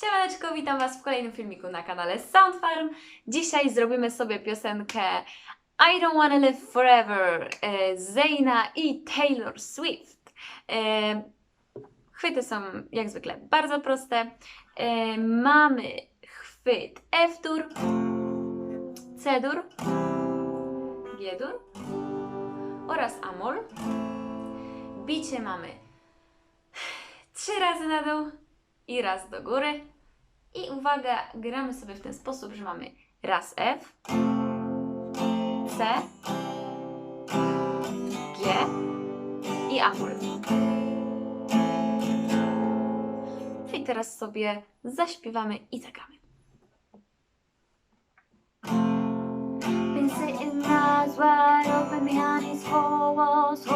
Siemaneczko, witam Was w kolejnym filmiku na kanale Soundfarm. Dzisiaj zrobimy sobie piosenkę I Don't Wanna Live Forever e, Zayna i Taylor Swift. E, Chwyty są jak zwykle bardzo proste. E, Mamy chwyt F-dur, C-dur, G-dur oraz Amol. Bicie mamy trzy razy na dół i raz do góry. I uwaga, gramy sobie w ten sposób, że mamy raz F, C, G i Amol. I teraz sobie zaśpiewamy i zagramy. Been sitting eyes wide open behind these four walls,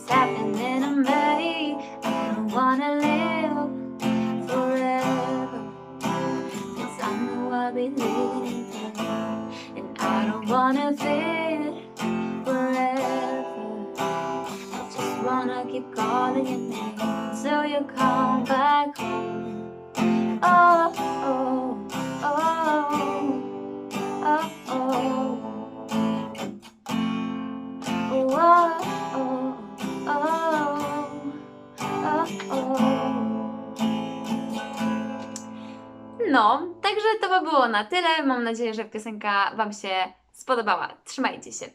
is happening to me? I don't wanna live forever. Cause I know I'll be living. And I don't wanna fit forever. I just wanna keep calling your name until you come back home. No, także to by było na tyle. Mam nadzieję, że piosenka Wam się spodobała. Trzymajcie się.